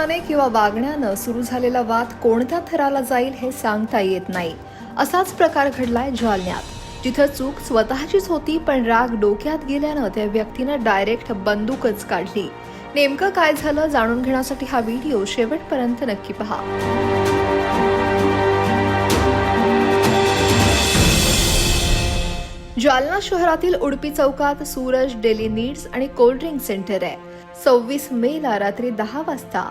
किंवा वागण्यानं सुरू झालेला वाद कोणत्या थराला जाईल हे सांगता येत नाही. असाच प्रकार घडलाय जालन्यात. जिथं चूक स्वतःचीच होती पण राग डोक्यात गेल्यानं त्या व्यक्तीनं डायरेक्ट बंदूकच काढली. नेमकं काय झालं जाणून घेण्यासाठी हा व्हिडिओ शेवटपर्यंत नक्की पहा. जालना शहरातील उडपी चौकात सूरज डेली नीड्स आणि कोल्ड्रिंक सेंटर आहे. सव्वीस मे ला रात्री दहा वाजता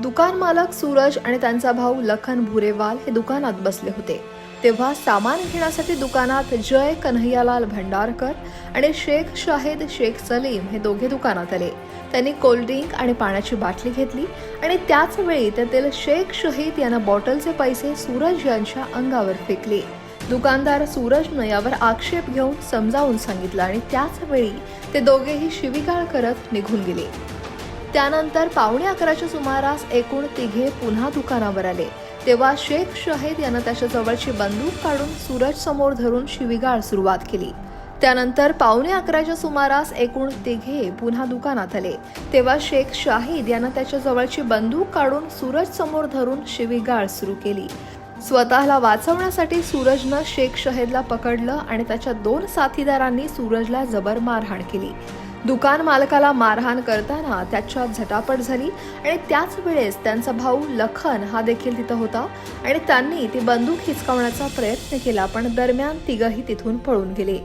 दुकान मालक सूरज आणि त्यांचा भाऊ लखन भुरेवाल हे दुकानात बसले होते. तेव्हा सामान घेण्यासाठी दुकानात जय कन्हैयालाल भंडारकर आणि शेख शाहिद शेख सलीम हे दोघे दुकानात आले. त्यांनी कोल्ड्रिंक आणि पाण्याची बाटली घेतली आणि त्याच वेळी त्यातील शेख शहीद यांना बॉटलचे पैसे सूरज यांच्या अंगावर फेकले. दुकानदार सूरजनं यावर आक्षेप घेऊन समजावून सांगितलं आणि त्याच वेळी ते दोघेही शिवीगाळ करत निघून गेले. त्यानंतर पावणे अकराच्या सुमारास एकूण तिघे पुन्हा दुकानावर आले. तेव्हा शेख शाहिद यानं त्याच्या जवळची बंदूक काढून सूरज समोर धरून शिवीगाळ सुरुवात केली. त्यानंतर पावणे अकराच्या सुमारास एकूण तिघे पुन्हा दुकानात आले. तेव्हा शेख शाहिद यानं त्याच्या जवळची बंदूक काढून सूरज समोर धरून शिवीगाळ सुरू केली. स्वतःला वाचवण्यासाठी सूरजनं शेख शहेदला पकडलं आणि त्याच्या दोन साथीदारांनी सूरजला जबर मारहाण केली. दुकान मालकाला मारहाण करताना त्याच्यात झटापट झाली आणि त्याच वेळेस त्यांचा भाऊ लखन हा देखील तिथं होता आणि त्यांनी ती बंदूक हिचकावण्याचा प्रयत्न केला पण दरम्यान तिघही तिथून पळून गेले.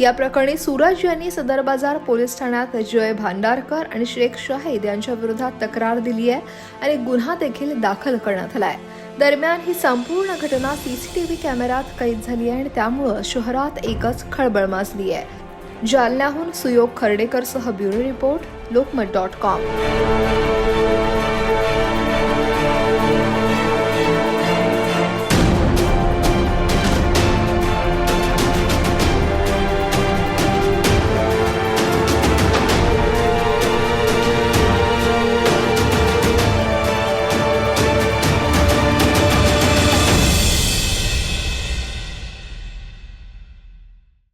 या प्रकरणी सूरज यांनी सदर बाजार पोलीस ठाण्यात जय भांडारकर आणि शेख शाहिद यांच्या विरोधात तक्रार दिली आहे आणि गुन्हा देखील दाखल करण्यात आलाय. दरम्यान ही संपूर्ण घटना सीसीटीव्ही कॅमेऱ्यात कैद झाली आहे आणि त्यामुळं शहरात एकच खळबळ माजली आहे. जालन्याहून Suyog खर्डेकरसह bureau report Lokmat dot com.